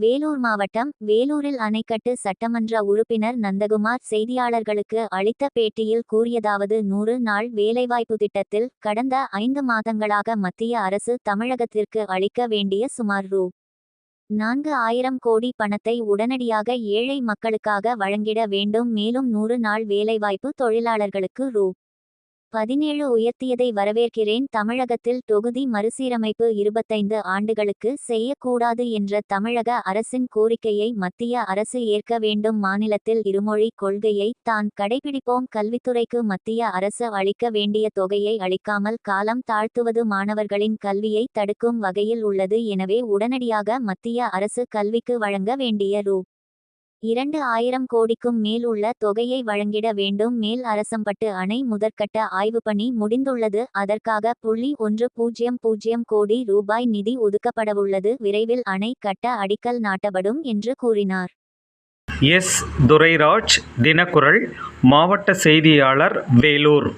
வேலூர் மாவட்டம் வேலூரில் அணைக்கட்டு சட்டமன்ற உறுப்பினர் நந்தகுமார் செய்தியாளர்களுக்கு அளித்த பேட்டியில் கூறியதாவது நூறு நாள் வேலைவாய்ப்பு திட்டத்தில் கடந்த ஐந்து மாதங்களாக மத்திய அரசு தமிழகத்திற்கு அளிக்க வேண்டிய சுமார் ரூ. நான்கு ஆயிரம் கோடி பணத்தை உடனடியாக ஏழை மக்களுக்காக வழங்கிட வேண்டும் மேலும் நூறு நாள் வேலைவாய்ப்பு தொழிலாளர்களுக்கு ரூ. பதினேழு உயர்த்தியதை வரவேற்கிறேன். தமிழகத்தில் தொகுதி மறுசீரமைப்பு இருபத்தைந்து ஆண்டுகளுக்கு செய்யக்கூடாது என்ற தமிழக அரசின் கோரிக்கையை மத்திய அரசு ஏற்க வேண்டும். மாநிலத்தில் இருமொழி கொள்கையை தான் கடைபிடிப்போம். கல்வித்துறைக்கு மத்திய அரசு அளிக்க வேண்டிய தொகையை அளிக்காமல் காலம் தாழ்த்துவது மாணவர்களின் கல்வியை தடுக்கும் வகையில் உள்ளது. எனவே உடனடியாக மத்திய அரசு கல்விக்கு வழங்க வேண்டிய ரூ. இரண்டு ஆயிரம் கோடிக்கும் மேல் உள்ள தொகையை வழங்கிட வேண்டும். மேல் அரசம்பட்டு அணை முதற்கட்ட ஆய்வு பணி முடிந்துள்ளது. அதற்காக புள்ளி ஒன்று பூஜ்ஜியம் பூஜ்ஜியம் கோடி ரூபாய் நிதி ஒதுக்கப்படவுள்ளது. விரைவில் அணை கட்ட அடிக்கல் நாட்டப்படும் என்று கூறினார். எஸ். துரைராஜ் தினக்குரல் மாவட்ட செய்தியாளர் வேலூர்.